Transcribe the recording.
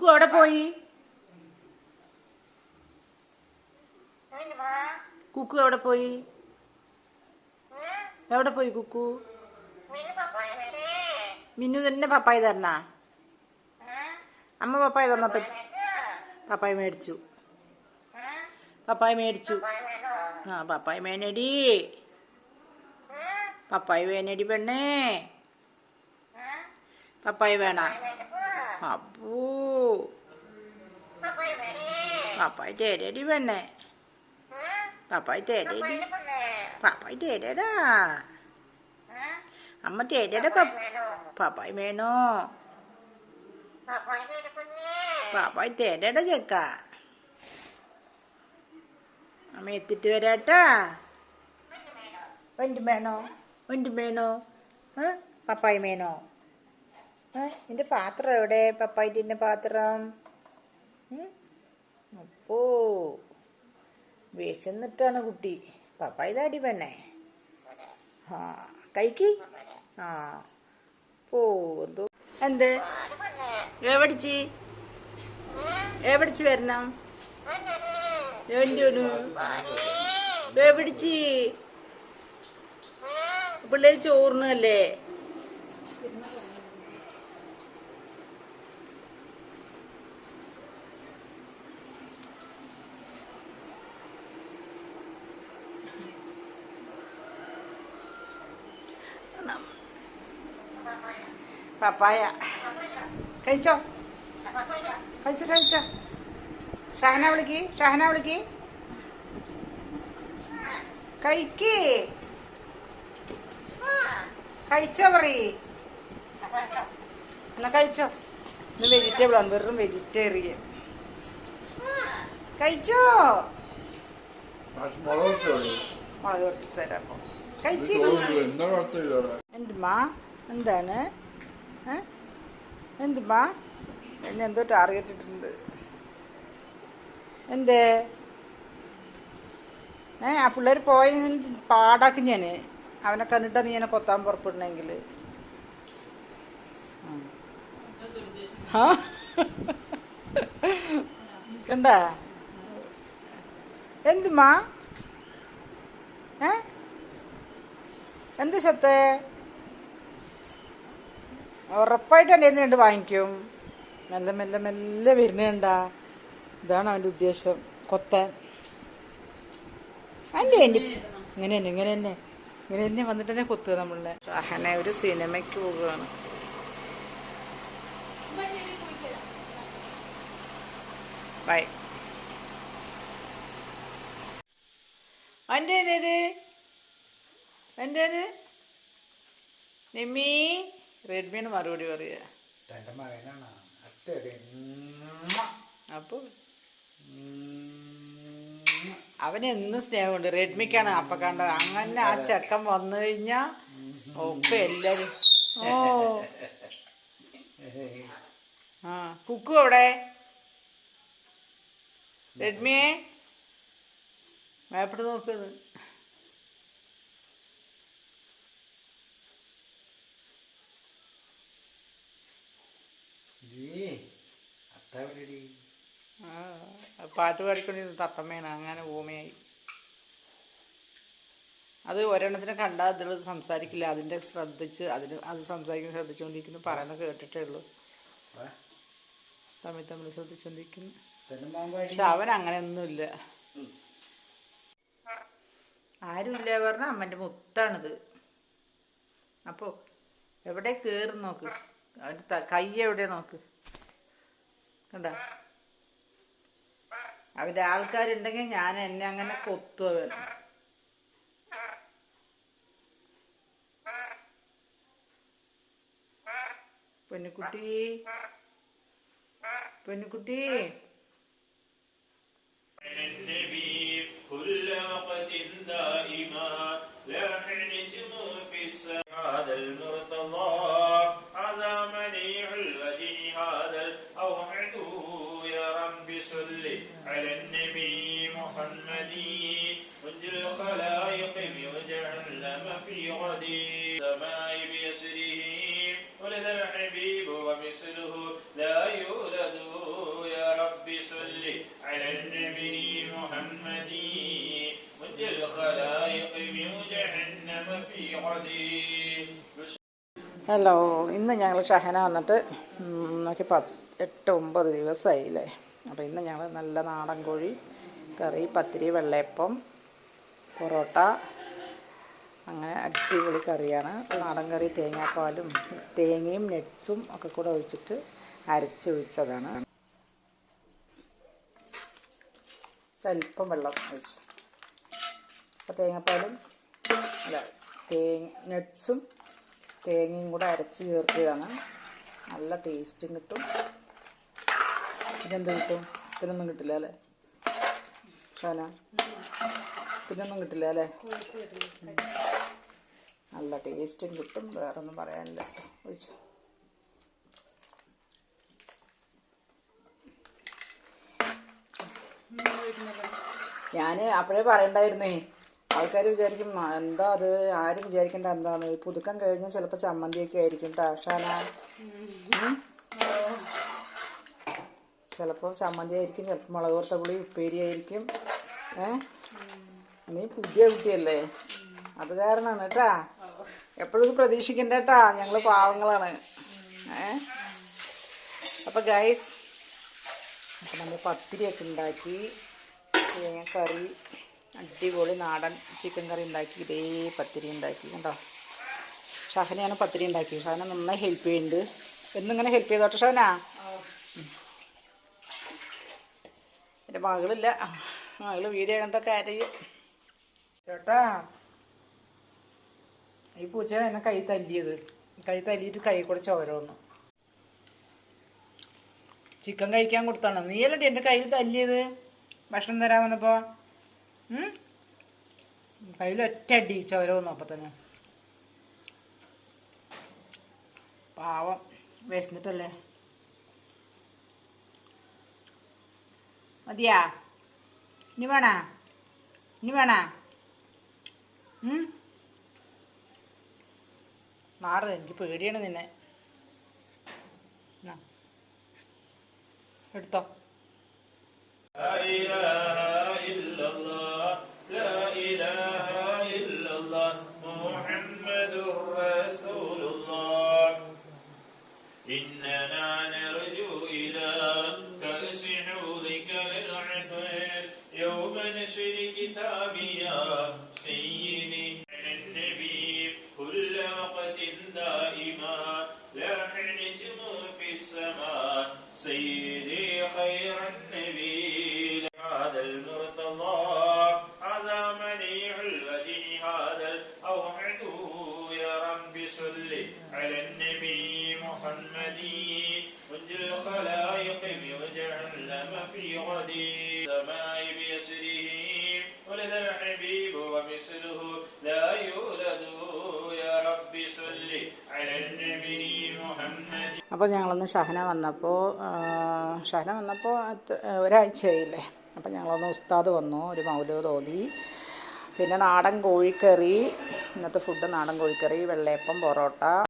കുക്കു എവിടെ പോയി? കുക്കു എവിടെ പോയി? എവിടെ പോയി കുക്കു? മിന്നു തന്നെ പപ്പായ തരണ? അമ്മ പപ്പായ തന്നപ്പോ പപ്പായ മേടിച്ചു? പപ്പായ മേടിച്ചു. ആ പപ്പായ മേനടി പപ്പായ വേനടി പെണ്ണേ. പപ്പായ വേണ. അപ്പൂ പപ്പായ തേരടി പെണ്ണേ പപ്പായ തേരടി പപ്പായ തേരടാ അമ്മ തേരടാ പപ്പ പപ്പായ വേണോ പപ്പായ തേരടാ ചെക്ക അമ്മ എത്തിട്ട് വരാട്ടാ വണ്ടി വേണോ വണ്ടി വേണോ? പപ്പായ വേണോ? നിന്റെ പാത്രം എവിടെ പപ്പായത്തിന്റെ പാത്രം ഉം? അപ്പോ വിശന്നിട്ടാണ് കുട്ടി. പപ്പായ താടി പെണ്ണെ. ആ കഴിക്കി. ആ പോ എന്തോ. എന്ത്? എവിടിച്ച് എവിടിച്ച് വരണം? എന്തോന്നു എവിടിച്ച് പിള്ളേർ ചോറിനല്ലേ? പപ്പായ. കഴിച്ചോ? കഴിച്ചോ കഴിച്ചോ. ഷഹന വിളിക്ക് ഷഹന വിളിക്ക്. കഴിക്ക്. കഴിച്ചോ പറയ്. എന്നാ കഴിച്ചോ? ഇന്ന് വെജിറ്റബിൾ ആണ് വെറും വെജിറ്റേറിയൻ കഴിച്ചോ? മുളക് കുറച്ച് തരാം കഴിച്ചി എന്താ കുഴപ്പമില്ല എന്തുമ്മാ? എന്താണ്? എന്തുമാ എന്നെ എന്തോ ടാർഗറ്റ് ഇട്ടിട്ടുണ്ട്. എന്തേ? ഏ ആ പിള്ളേർ പോയി പാടാക്കും ഞാൻ അവനെ കണ്ടിട്ടാ നീ എന്നെ കൊത്താൻ പുറപ്പെടണമെങ്കിൽ കണ്ട? എന്തുമ്മാ ഏ എന്ത് ശത്തെ? ഉറപ്പായിട്ട് എന്റെ കയ്യിൽ വാങ്ങിക്കും. മെല്ലെ മെല്ലെ മെല്ലെ വരുന്നുണ്ട ഇതാണ് അവന്റെ ഉദ്ദേശം. കൊത്താൻ. അല്ലേ? വേണ്ടി ഇങ്ങനെ തന്നെ ഇങ്ങനെ തന്നെ. ഇങ്ങനെ തന്നെ വന്നിട്ട് തന്നെ കൊത്തുക നമ്മളെ. സഹനെ ഒരു സിനിമയ്ക്ക് പോവുകയാണ്. ബൈ എന്റെ എന്റെ നിമ്മി റെഡ്മിയാണ് മറുപടി പറയുക. തന്റെ മകനാണ്. അവന് എന്നും സ്നേഹമുണ്ട്. റെഡ്മിക്കാണ്. അപ്പൊ കണ്ടത് അങ്ങനെ ആ ചെക്കൻ വന്നു കഴിഞ്ഞാ ഒക്കെ എല്ലാരും ഓ. ആ കുക്കു അവിടെ റെഡ്മിയെ മേപ്പിട്ട് നോക്കുന്നത് പാട്ട് പാടിക്കൊണ്ടിരുന്ന തത്തമ്മയാണ്. അങ്ങനെ ഭൂമിയായി അത് ഒരെണ്ണത്തിനെ കണ്ടാൽ അതിൽ സംസാരിക്കില്ല. അതിന്റെ ശ്രദ്ധിച്ച് അതിന് അത് സംസാരിക്കുന്ന ശ്രദ്ധിച്ചുകൊണ്ടിരിക്കുന്നു പറയുന്നത് കേട്ടിട്ടേ ഉള്ളൂ. തമ്മിൽ തമ്മിൽ ശ്രദ്ധിച്ചുകൊണ്ടിരിക്കുന്നു പക്ഷെ അവൻ അങ്ങനെയൊന്നുമില്ല. ആരുമില്ല പറഞ്ഞ അമ്മന്റെ മുത്താണിത്. അപ്പോ എവിടെ കയറി നോക്ക്. അവന്റെ കൈ എവിടെ നോക്ക്. കണ്ട അവന്റെ ആൾക്കാരുണ്ടെങ്കിൽ ഞാൻ എന്നെ അങ്ങനെ കൊത്തു അവൻ പൊന്നുകുട്ടി പൊന്നുകുട്ടി النبي كل نام في غدي سماء بيسره ولد الحبيب ومثله لا يولد يا رب صل على النبي محمد مد الخلائق من جهنم في غدي ഹലോ ഇന്ന് ഞങ്ങൾ ഷഹന വന്നിട്ട് നോക്കി പ എട്ട് ഒമ്പത് ദിവസമായില്ലേ അപ്പോൾ ഇന്ന് ഞങ്ങൾ നല്ല നാടൻ കോഴി കറി പത്തിരി വെള്ളയപ്പം പൊറോട്ട അങ്ങനെ അടിപൊളി കറിയാണ്. നാടൻ കറി തേങ്ങാപ്പാലും തേങ്ങയും നെറ്റ്സും ഒക്കെ കൂടെ ഒഴിച്ചിട്ട് അരച്ചൊഴിച്ചതാണ് അല്പം വെള്ളം ഒഴിച്ചു. അപ്പോൾ തേങ്ങാപ്പാലും അല്ല തേങ്ങ നട്ട്സും തേങ്ങയും കൂടെ അരച്ച് ചേർക്കുകയാണ് നല്ല ടേസ്റ്റും കിട്ടും. പിന്നെന്ത് കിട്ടും? പിന്നൊന്നും കിട്ടില്ല അല്ലേ? ഷാന? പിന്നൊന്നും കിട്ടില്ല അല്ലേ. നല്ല ടേസ്റ്റും കിട്ടും വേറൊന്നും പറയാനില്ല. ഒഴിച്ചു. ഞാൻ അപ്പോഴേ പറയണ്ടായിരുന്നേ ആൾക്കാർ വിചാരിക്കും എന്താ അത്? ആരും വിചാരിക്കേണ്ട എന്താണ്? ഈ പുതുക്കം കഴിഞ്ഞാൽ ചിലപ്പോൾ ചമ്മന്തിയൊക്കെ ആയിരിക്കും കേട്ടോ ഷാന. ചിലപ്പോൾ ചമ്മന്തി ആയിരിക്കും ചിലപ്പോൾ മുളക് വറുത്ത പുളി ഉപ്പേരി ആയിരിക്കും. ഏ? നീ പുതിയ കുട്ടിയല്ലേ? അത് കാരണമാണ് കേട്ടാ എപ്പോഴും പ്രതീക്ഷിക്കണ്ട കേട്ടാ ഞങ്ങൾ പാവങ്ങളാണ്. ഏ? അപ്പോൾ ഗൈസ് അപ്പം നമ്മൾ പത്തിരിയൊക്കെ ഉണ്ടാക്കി. തേങ്ങക്കറി അടിപൊളി നാടൻ ചിക്കൻ കറി ഉണ്ടാക്കി. ഇതേ പത്തിരി ഉണ്ടാക്കി. കണ്ടോ? ഷഹനയാണ് പത്തിരി ഉണ്ടാക്കി. ഷഹന നന്നായി ഹെൽപ്പ് ചെയ്യുന്നുണ്ട്. എന്നിങ്ങനെ ഹെൽപ്പ് ചെയ്തോട്ടെ ഷഹന? എന്റെ മകളില്ല. മകൾ വീഡിയോ കണ്ടൊക്കെ കാര്യം ചേട്ടാ ഈ പൂച്ച എന്നെ കൈ തല്ലിയത്. കൈ തല്ലിയിട്ട് കൈ കൂടെ ചോര വന്നു. ചിക്കൻ കഴിക്കാൻ കൊടുത്താണ്. നീയല്ലടി എന്റെ കയ്യിൽ തല്ലിയത്? ഭക്ഷണം തരാൻ വന്നപ്പോ? കയ്യിൽ ഒറ്റ അടി ചോര വന്നു അപ്പൊ തന്നെ. പാവം. വിശന്നിട്ടല്ലേ? മതിയാ? ഇനി വേണ? ഇനി വേണ? മാറ് എനിക്ക് പേടിയാണ് നിന്നെ. എടുത്തോ محمد منج الخلائق وجعلم في غدي السماء بيسره ولد الحبيب ومثله لا يولد يا رب صل على النبي محمد അപ്പോൾ ഞങ്ങളൊന്ന് ഷഹന വന്നപ്പോൾ ഷഹന വന്നപ്പോൾ ഒരാഴ്ചയായില്ലേ അപ്പോൾ ഞങ്ങളൊന്ന് ഉസ്താദ് വന്നു ഒരു മൗലൂദ് ഓതി പിന്നെ നാടൻ കോഴിക്കറി ഇന്നത്തെ ഫുഡ് നാടൻ കോഴിക്കറി വെള്ളയപ്പം പൊറോട്ട